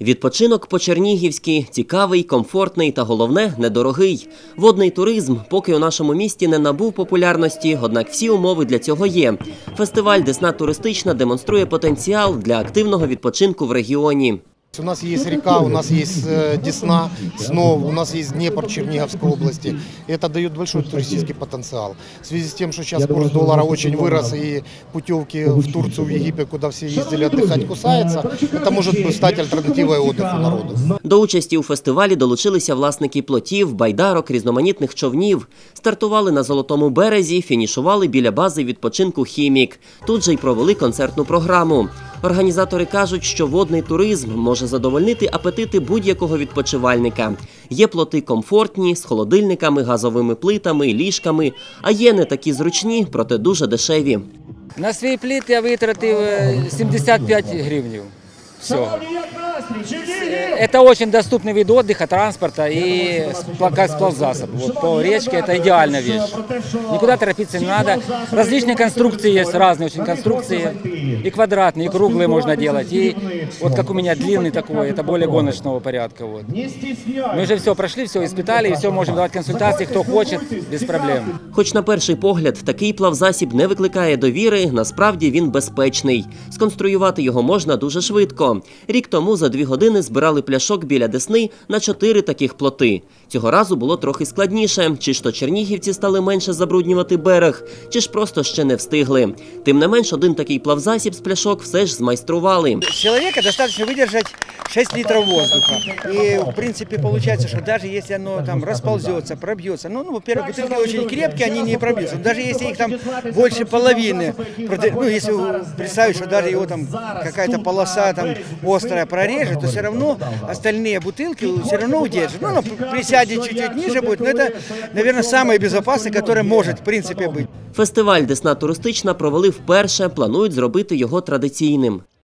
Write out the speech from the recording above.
Відпочинок по Чернігівській цікавий, комфортний та головне недорогий. Водний туризм поки у нашому місті не набув популярності, однак всі умови для цього є. Фестиваль Десна туристична демонструє потенціал для активного відпочинку в регіоні. У нас есть река, у нас есть э, Десна, Снов, у нас есть Днепр Черниговской области. И это дает большой туристический потенциал. В связи с тем, что сейчас курс доллара очень вырос и путевки в Турцию, в Египет, куда все ездили отдыхать, кусаются, это может стать альтернативой отдыху народу. До участі у фестивалі долучилися власники плотів, байдарок, різноманітних човнів. Стартували на золотому березі, фінішували біля бази відпочинку Хімік. Тут же й провели концертну програму. Організатори кажуть, що водний туризм може задовольнити апетити будь-якого відпочивальника. Є плоти комфортні, з холодильниками, газовими плитами, ліжками, а є не такі зручні, проте дуже дешеві. На свій пліт я витратив е, 75 гривнів. Все. Это очень доступный вид отдыха, транспорта и спла- как сплавзасоб. Вот по речке это идеальная вещь. Никуда торопиться не надо. Различные конструкции есть, разные очень конструкции. И квадратные, и круглые можно делать. И вот как у меня длинный такой, это более гоночного порядка. Вот. Мы уже все прошли, все испытали, и все можем давать консультации, кто хочет, без проблем. Хоч на перший погляд такий плавзасіб не викликає довіри, насправді він безпечний. Сконструювати його можна дуже швидко. Рік тому за дві години збирали пляшок біля Десни на чотири таких плоти. Цього разу було трохи складніше, чи ж то чернігівці стали менше забруднювати берег, чи ж просто ще не встигли. Тим не менш, один такий плавзасіб з пляшок все ж змайстрували. Чоловіка достатньо выдержать 6 литров воздуха. И, в принципе, получается, что даже если оно там расползется, пробьется, ну, ну во-первых, бутылки очень крепкие, они не пробьются. Даже если их там больше половины, проте- ну, если вы представить, что даже его там какая-то полоса там острая прорежет, то все равно остальные бутылки все равно удержат. Ну, оно присядет чуть-чуть ниже будет, но это, наверное, самое безопасное, которое может, в принципе, быть. Фестиваль Десна туристична провели вперше, планують зробити його традиційним.